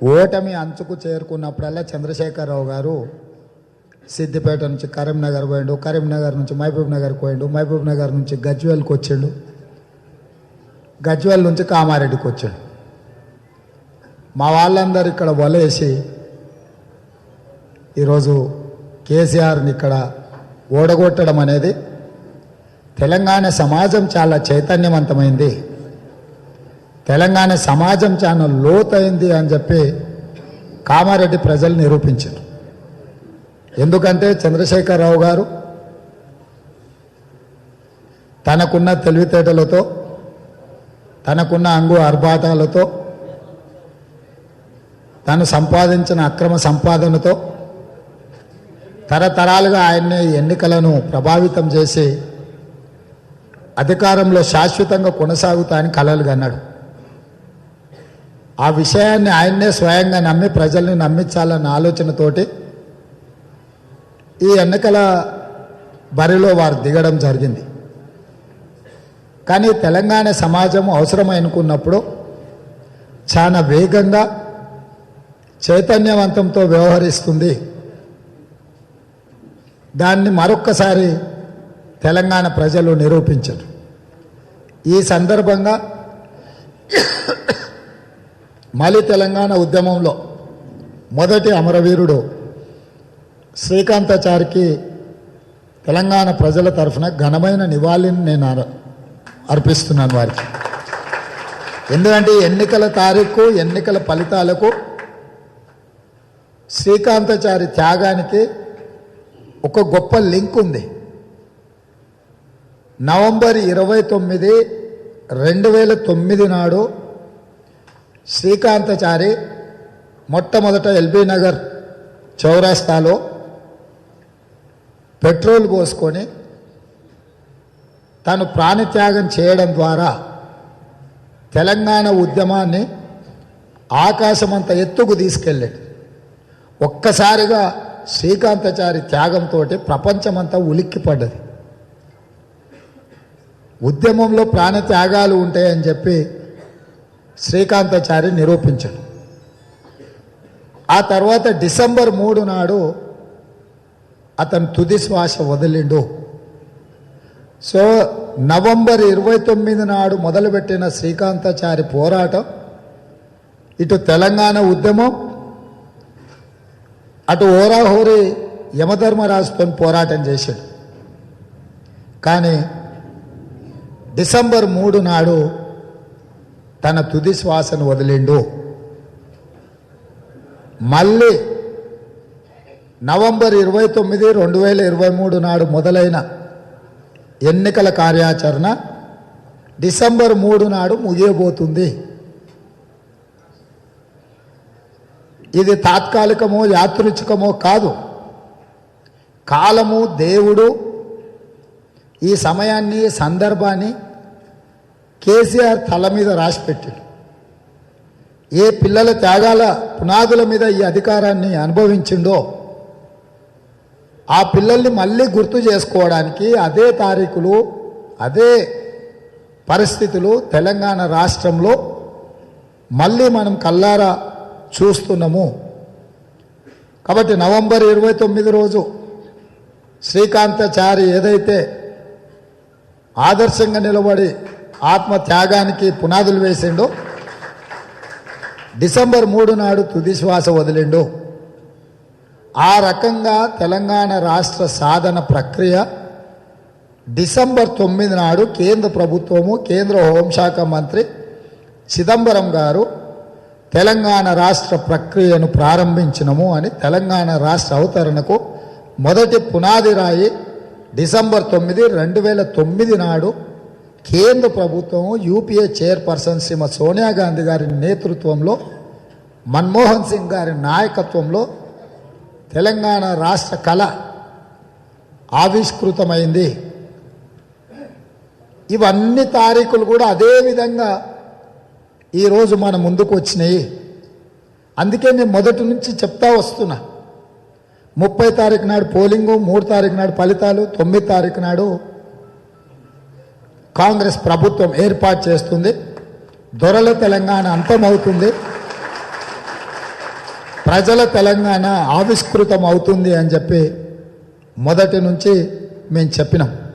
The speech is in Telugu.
ఓటమి అంచుకు చేరుకున్నప్పుడల్లా చంద్రశేఖరరావు గారు సిద్దిపేట నుంచి కరీంనగర్ పోయిండు కరీంనగర్ నుంచి మహబూబ్ నగర్ పోయిండు మహబూబ్ నగర్ నుంచి గజ్వేల్కి వచ్చిండు. గజ్వేల్ నుంచి కామారెడ్డికి వచ్చాడు. మా వాళ్ళందరూ ఇక్కడ వలేసి ఈరోజు కేసీఆర్ని ఇక్కడ ఓడగొట్టడం అనేది తెలంగాణ సమాజం చాలా చైతన్యవంతమైంది. తెలంగాణ సమాజం చాలా లోతైంది అని చెప్పి కామారెడ్డి ప్రజలు నిరూపించారు. ఎందుకంటే చంద్రశేఖరరావు గారు తనకున్న తెలివితేటలతో తనకున్న అంగు ఆర్భాటాలతో తను సంపాదించిన అక్రమ సంపాదనతో తరతరాలుగా ఆయన్ని ఎన్నికలను ప్రభావితం చేసి అధికారంలో శాశ్వతంగా కొనసాగుతా అని కలలు కన్నాడు. ఆ విషయాన్ని ఆయన్నే స్వయంగా నమ్మి ప్రజల్ని నమ్మించాలన్న ఆలోచనతోటి ఈ ఎన్నికల బరిలో వారు దిగడం జరిగింది. కానీ తెలంగాణ సమాజం అవసరమనుకున్నప్పుడు చాలా వేగంగా చైతన్యవంతంతో వ్యవహరిస్తుంది. దాన్ని మరొక్కసారి తెలంగాణ ప్రజలు నిరూపించారు. ఈ సందర్భంగా మళ్ళీ తెలంగాణ ఉద్యమంలో మొదటి అమరవీరుడు శ్రీకాంతాచారికి తెలంగాణ ప్రజల తరఫున ఘనమైన నివాళిని నేను అర్పిస్తున్నాను వారికి. ఎందుకంటే ఎన్నికల తారీఖు ఎన్నికల ఫలితాలకు శ్రీకాంతాచారి త్యాగానికి ఒక గొప్ప లింక్ ఉంది. నవంబర్ ఇరవై తొమ్మిది రెండు వేల తొమ్మిది నాడు శ్రీకాంతచారి మొట్టమొదట ఎల్బీ నగర్ చౌరాస్తాలో పెట్రోల్ పోసుకొని తను ప్రాణత్యాగం చేయడం ద్వారా తెలంగాణ ఉద్యమాన్ని ఆకాశమంత ఎత్తుకు తీసుకెళ్ళాడు ఒక్కసారిగా శ్రీకాంతచారి త్యాగంతో ప్రపంచమంతా ఉలిక్కిపడ్డది. ఉద్యమంలో ప్రాణత్యాగాలు ఉంటాయని చెప్పి శ్రీకాంతాచారి నిరూపించాడు. ఆ తర్వాత డిసెంబర్ మూడు నాడు అతను తుది శ్వాస వదిలిండు. సో నవంబర్ ఇరవై తొమ్మిది నాడు మొదలుపెట్టిన శ్రీకాంతాచారి పోరాటం ఇటు తెలంగాణ ఉద్యమం అటు ఓరాహోరి యమధర్మరాజుతో పోరాటం చేశాడు. కానీ డిసెంబర్ మూడు నాడు తన తుది శ్వాసను వదిలిండు. మళ్ళీ నవంబర్ ఇరవై తొమ్మిది రెండు వేల ఇరవై మూడు నాడు మొదలైన ఎన్నికల కార్యాచరణ డిసెంబర్ మూడు నాడు ముగియబోతుంది. ఇది తాత్కాలికమో యాదృచ్ఛికమో కాదు. కాలము దేవుడు ఈ సమయాన్ని సందర్భాన్ని కేసీఆర్ తల మీద రాసిపెట్టాడు ఏ పిల్లల త్యాగాల పునాదుల మీద ఈ అధికారాన్ని అనుభవించిండో ఆ పిల్లల్ని మళ్ళీ గుర్తు చేసుకోవడానికి అదే తారీఖులు అదే పరిస్థితులు తెలంగాణ రాష్ట్రంలో మళ్ళీ మనం కల్లారా చూస్తున్నాము. కాబట్టి నవంబర్ ఇరవై తొమ్మిది రోజు శ్రీకాంతాచారి ఏదైతే ఆదర్శంగా నిలబడి ఆత్మ త్యాగానికి పునాదులు వేసిండు. డిసెంబర్ మూడు నాడు తుదిశ్వాస వదిలిండు. ఆ రకంగా తెలంగాణ రాష్ట్ర సాధన ప్రక్రియ డిసెంబర్ తొమ్మిది నాడు కేంద్ర ప్రభుత్వము కేంద్ర హోంశాఖ మంత్రి చిదంబరం గారు తెలంగాణ రాష్ట్ర ప్రక్రియను ప్రారంభించినము అని తెలంగాణ రాష్ట్ర అవతరణకు మొదటి పునాది రాయి డిసెంబర్ తొమ్మిది రెండు వేల తొమ్మిది నాడు కేంద్ర ప్రభుత్వం యూపీఏ చైర్పర్సన్ శ్రీమతి సోనియా గాంధీ గారి నేతృత్వంలో మన్మోహన్ సింగ్ గారి నాయకత్వంలో తెలంగాణ రాష్ట్ర కళ ఆవిష్కృతమైంది. ఇవన్నీ తారీఖులు కూడా అదే విధంగా ఈరోజు మన ముందుకు వచ్చినాయి. అందుకే నేను మొదటి నుంచి చెప్తా వస్తున్నా. ముప్పై తారీఖు నాడు పోలింగు మూడు తారీఖు నాడు ఫలితాలు తొమ్మిది తారీఖు నాడు కాంగ్రెస్ ప్రభుత్వం ఏర్పాటు చేస్తుంది. దొరల తెలంగాణ అంతమవుతుంది. ప్రజల తెలంగాణ ఆవిష్కృతం అవుతుంది అని చెప్పి మొదటి నుంచి మేము చెప్పినాం.